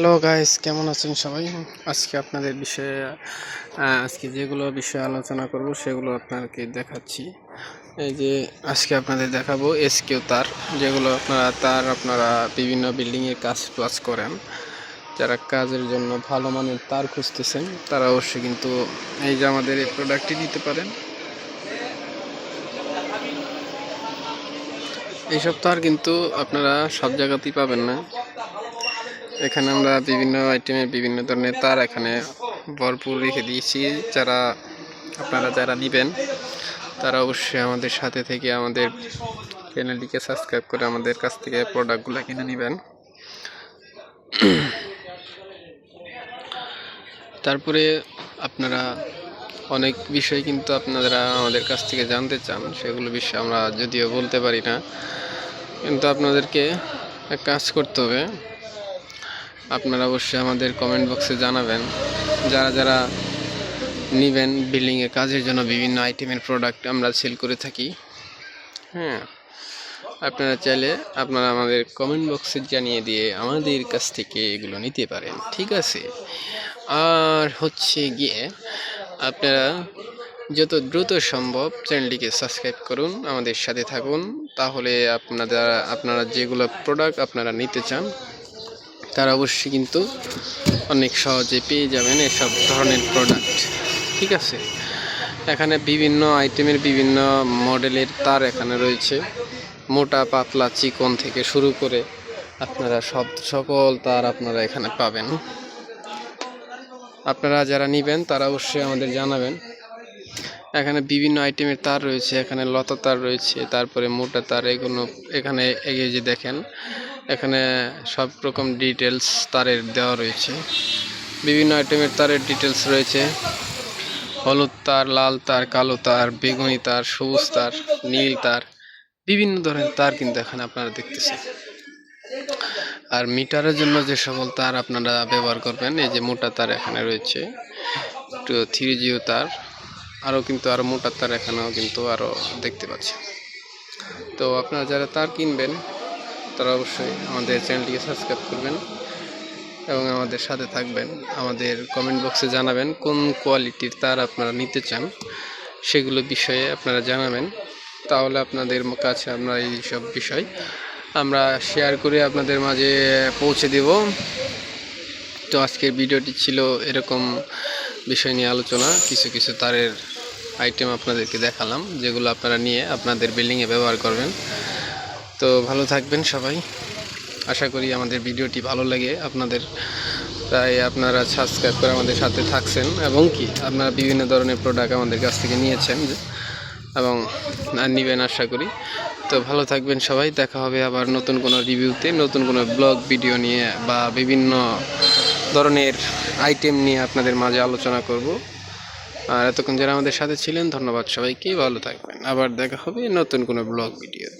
Hello guys কেমন আছেন সবাই? আজকে আপনাদের বিষয়ে আজকে যেগুলো বিষয়ে আলোচনা করব, সেগুলো আপনাকে দেখাচ্ছি। এই যে, আজকে আপনাদের দেখাবো এসকিউ তার, যেগুলো আপনারা, তার আপনারা বিভিন্ন বিল্ডিংয়ে কাজ টাজ করেন। যারা কাজের জন্য ভালো মানের তার খুঁজতেছেন, তারা অবশ্যই কিন্তু এই যে আমাদের এই প্রোডাক্টটি নিতে পারেন। এইসব তার কিন্তু আপনারা সব জায়গাতেই পাবেন না। এখানে আমরা বিভিন্ন আইটেমের বিভিন্ন ধরনের তার এখানে ভরপুর রেখে দিয়েছি। যারা, আপনারা যারা নেবেন, তারা অবশ্যই আমাদের সাথে থেকে আমাদের চ্যানেলটিকে সাবস্ক্রাইব করে আমাদের কাছ থেকে প্রোডাক্টগুলো কিনে নেবেন। তারপরে আপনারা অনেক বিষয় কিন্তু আপনারা আমাদের কাছ থেকে জানতে চান, সেগুলো বিষয়ে আমরা যদিও বলতে পারি না। কিন্তু আপনাদেরকে এক কাজ করতে হবে। আপনারা অবশ্যই আমাদের কমেন্ট বক্সে জানাবেন। যারা যারা নেবেন বিল্ডিংয়ে কাজের জন্য বিভিন্ন আইটেমের প্রোডাক্ট আমরা সেল করে থাকি। হ্যাঁ আপনারা চাইলে আপনারা আমাদের কমেন্ট বক্সে জানিয়ে দিয়ে আমাদের কাছ থেকে এগুলো নিতে পারেন, ঠিক আছে? আর হচ্ছে গিয়ে আপনারা যত দ্রুত সম্ভব চ্যানেলটিকে সাবস্ক্রাইব করুন, আমাদের সাথে থাকুন। তাহলে আপনারা আপনারা যেগুলো প্রোডাক্ট আপনারা নিতে চান তারা অবশ্যই কিন্তু অনেক সহজে পেয়ে যাবেন এসব ধরনের প্রোডাক্ট ঠিক আছে? এখানে বিভিন্ন আইটেমের বিভিন্ন মডেলের তার এখানে রয়েছে। মোটা, পাতলা চিকন থেকে শুরু করে আপনারা সব সকল তার আপনারা এখানে পাবেন। আপনারা যারা নেবেন, তারা অবশ্যই আমাদের জানাবেন। এখানে বিভিন্ন আইটেমের তার রয়েছে। এখানে লতা তার রয়েছে, তারপরে মোটা তার, এগুলো এখানে এগিয়ে যে দেখেন এখানে সব রকম ডিটেলস তারের দেওয়া রয়েছে। বিভিন্ন আইটেমের তারের ডিটেলস রয়েছে। হলুদ তার, লাল তার, কালো তার, বেগুনি তার, সবুজ তার, নীল তার, বিভিন্ন ধরনের তার কিন্তু এখানে আপনারা দেখতেছেন। আর মিটারের জন্য যে সকল তার আপনারা ব্যবহার করবেন, এই যে মোটা তার এখানে রয়েছে থ্রি জিও তার আরও কিন্তু আরও মোটা তার এখানেও কিন্তু আরও দেখতে পাচ্ছেন। তো আপনারা যারা তার কিনবেন তারা অবশ্যই আমাদের চ্যানেলটিকে সাবস্ক্রাইব করবেন এবং আমাদের সাথে থাকবেন। আমাদের কমেন্ট বক্সে জানাবেন কোন কোয়ালিটির তার আপনারা নিতে চান, সেগুলো বিষয়ে আপনারা জানাবেন। তাহলে আপনাদের কাছে আমরা এই সব বিষয় আমরা শেয়ার করে আপনাদের মাঝে পৌঁছে দেব। তো আজকের ভিডিওটি ছিল এরকম বিষয় নিয়ে আলোচনা, কিছু কিছু তারের আইটেম আপনাদেরকে দেখালাম, যেগুলো আপনারা নিয়ে আপনাদের বিল্ডিংয়ে ব্যবহার করবেন। তো ভালো থাকবেন সবাই। আশা করি আমাদের ভিডিওটি ভালো লাগে। আপনাদের তাই আপনারা সাবস্ক্রাইব করে আমাদের সাথে থাকছেন এবং কি, আপনারা বিভিন্ন ধরনের প্রোডাক্ট আমাদের কাছ থেকে নিয়েছেন এবং নেবেন আশা করি। তো ভালো থাকবেন সবাই। দেখা হবে আবার নতুন কোনো রিভিউতে নতুন কোনো ব্লগ ভিডিও নিয়ে বা বিভিন্ন ধরনের আইটেম নিয়ে আপনাদের মাঝে আলোচনা করব। আর এতক্ষণ যারা আমাদের সাথে ছিলেন, ধন্যবাদ সবাইকে। ভালো থাকবেন। আবার দেখা হবে নতুন কোনো ব্লগ ভিডিওতে